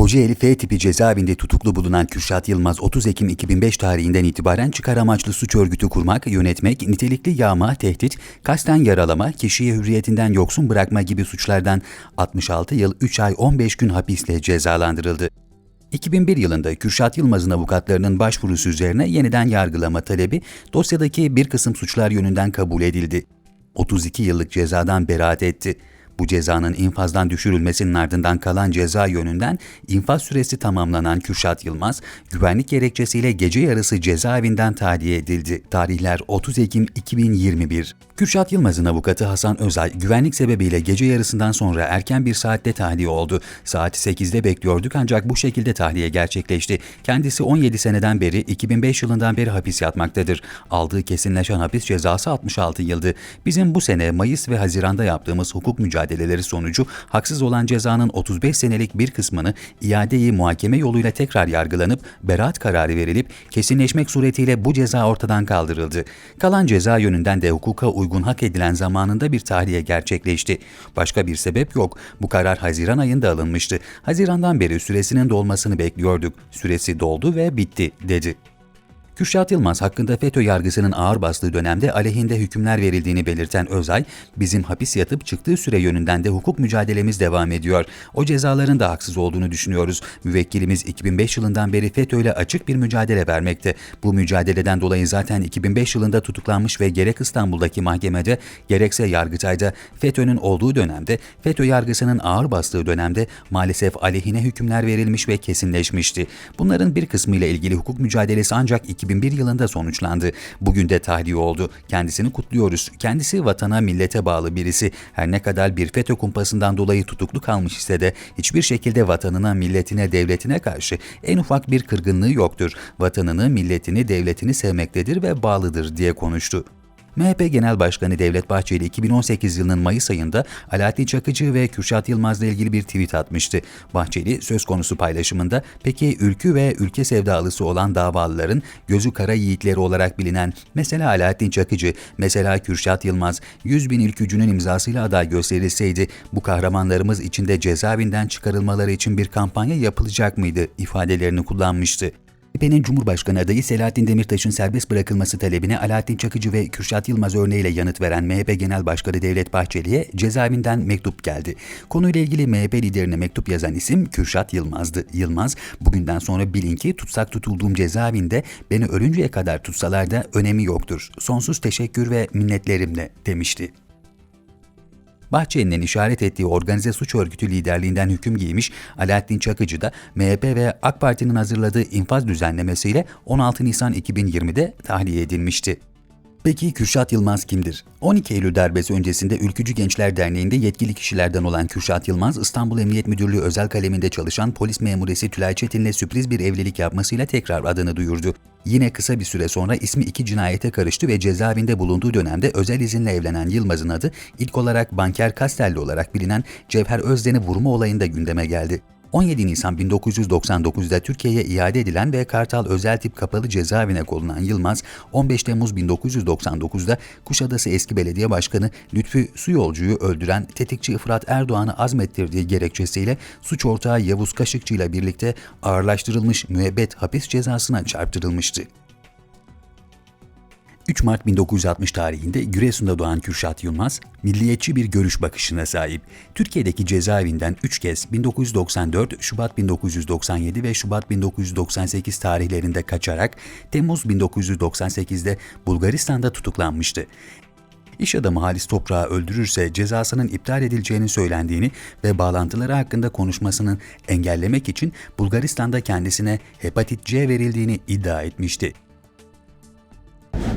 Kocaeli F tipi cezaevinde tutuklu bulunan Kürşat Yılmaz 30 Ekim 2005 tarihinden itibaren çıkar amaçlı suç örgütü kurmak, yönetmek, nitelikli yağma, tehdit, kasten yaralama, kişiyi hürriyetinden yoksun bırakma gibi suçlardan 66 yıl 3 ay 15 gün hapisle cezalandırıldı. 2001 yılında Kürşat Yılmaz'ın avukatlarının başvurusu üzerine yeniden yargılama talebi dosyadaki bir kısım suçlar yönünden kabul edildi. 32 yıllık cezadan beraat etti. Bu cezanın infazdan düşürülmesinin ardından kalan ceza yönünden infaz süresi tamamlanan Kürşat Yılmaz, güvenlik gerekçesiyle gece yarısı cezaevinden tahliye edildi. Tarihler 30 Ekim 2021. Kürşat Yılmaz'ın avukatı Hasan Özay, güvenlik sebebiyle gece yarısından sonra erken bir saatte tahliye oldu. Saat 8'de bekliyorduk ancak bu şekilde tahliye gerçekleşti. Kendisi 17 seneden beri 2005 yılından beri hapis yatmaktadır. Aldığı kesinleşen hapis cezası 66 yıldı. Bizim bu sene Mayıs ve Haziran'da yaptığımız hukuk mücadeleleri sonucu haksız olan cezanın 35 senelik bir kısmını iadeyi muhakeme yoluyla tekrar yargılanıp beraat kararı verilip kesinleşmek suretiyle bu ceza ortadan kaldırıldı. Kalan ceza yönünden de hukuka uygun hak edilen zamanında bir tahliye gerçekleşti. Başka bir sebep yok. Bu karar Haziran ayında alınmıştı. Hazirandan beri süresinin dolmasını bekliyorduk. Süresi doldu ve bitti, dedi. Kürşat Yılmaz hakkında FETÖ yargısının ağır bastığı dönemde aleyhinde hükümler verildiğini belirten Özay, bizim hapis yatıp çıktığı süre yönünden de hukuk mücadelemiz devam ediyor. O cezaların da haksız olduğunu düşünüyoruz. Müvekkilimiz 2005 yılından beri FETÖ ile açık bir mücadele vermekte. Bu mücadeleden dolayı zaten 2005 yılında tutuklanmış ve gerek İstanbul'daki mahkemede gerekse Yargıtay'da FETÖ'nün olduğu dönemde, FETÖ yargısının ağır bastığı dönemde maalesef aleyhine hükümler verilmiş ve kesinleşmişti. Bunların bir kısmı ile ilgili hukuk mücadelesi ancak 2001 yılında sonuçlandı. Bugün de tahliye oldu. Kendisini kutluyoruz. Kendisi vatana, millete bağlı birisi. Her ne kadar bir FETÖ kumpasından dolayı tutuklu kalmış ise de hiçbir şekilde vatanına, milletine, devletine karşı en ufak bir kırgınlığı yoktur. Vatanını, milletini, devletini sevmektedir ve bağlıdır diye konuştu. MHP Genel Başkanı Devlet Bahçeli 2018 yılının Mayıs ayında Alaaddin Çakıcı ve Kürşat Yılmaz'la ilgili bir tweet atmıştı. Bahçeli söz konusu paylaşımında peki ülkü ve ülke sevdalısı olan davalıların gözü kara yiğitleri olarak bilinen mesela Alaaddin Çakıcı, mesela Kürşat Yılmaz 100 bin ülkücünün imzasıyla aday gösterilseydi bu kahramanlarımız içinde cezaevinden çıkarılmaları için bir kampanya yapılacak mıydı ifadelerini kullanmıştı. CHP'nin Cumhurbaşkanı adayı Selahattin Demirtaş'ın serbest bırakılması talebine Alaaddin Çakıcı ve Kürşat Yılmaz örneğiyle yanıt veren MHP Genel Başkanı Devlet Bahçeli'ye cezaevinden mektup geldi. Konuyla ilgili MHP liderine mektup yazan isim Kürşat Yılmaz'dı. Yılmaz, bugünden sonra bilin ki tutsak tutulduğum cezaevinde beni ölünceye kadar tutsalar da önemi yoktur. Sonsuz teşekkür ve minnetlerimle demişti. Bahçeli'nin işaret ettiği organize suç örgütü liderliğinden hüküm giymiş Alaaddin Çakıcı da MHP ve AK Parti'nin hazırladığı infaz düzenlemesiyle 16 Nisan 2020'de tahliye edilmişti. Peki Kürşat Yılmaz kimdir? 12 Eylül darbesi öncesinde Ülkücü Gençler Derneği'nde yetkili kişilerden olan Kürşat Yılmaz, İstanbul Emniyet Müdürlüğü özel kaleminde çalışan polis memuresi Tülay Çetin'le sürpriz bir evlilik yapmasıyla tekrar adını duyurdu. Yine kısa bir süre sonra ismi iki cinayete karıştı ve cezaevinde bulunduğu dönemde özel izinle evlenen Yılmaz'ın adı ilk olarak banker Kastelli olarak bilinen Cevher Özden'i vurma olayında gündeme geldi. 17 Nisan 1999'da Türkiye'ye iade edilen ve Kartal özel tip kapalı cezaevine konulan Yılmaz, 15 Temmuz 1999'da Kuşadası eski belediye başkanı Lütfü Suyolcu'yu öldüren tetikçi İfrat Erdoğan'ı azmettirdiği gerekçesiyle suç ortağı Yavuz Kaşıkçı ile birlikte ağırlaştırılmış müebbet hapis cezasına çarptırılmıştı. 3 Mart 1960 tarihinde Giresun'da doğan Kürşat Yılmaz, milliyetçi bir görüş bakışına sahip. Türkiye'deki cezaevinden 3 kez 1994, Şubat 1997 ve Şubat 1998 tarihlerinde kaçarak Temmuz 1998'de Bulgaristan'da tutuklanmıştı. İş adamı Halis Toprağı öldürürse cezasının iptal edileceğini söylendiğini ve bağlantıları hakkında konuşmasının engellemek için Bulgaristan'da kendisine hepatit C verildiğini iddia etmişti.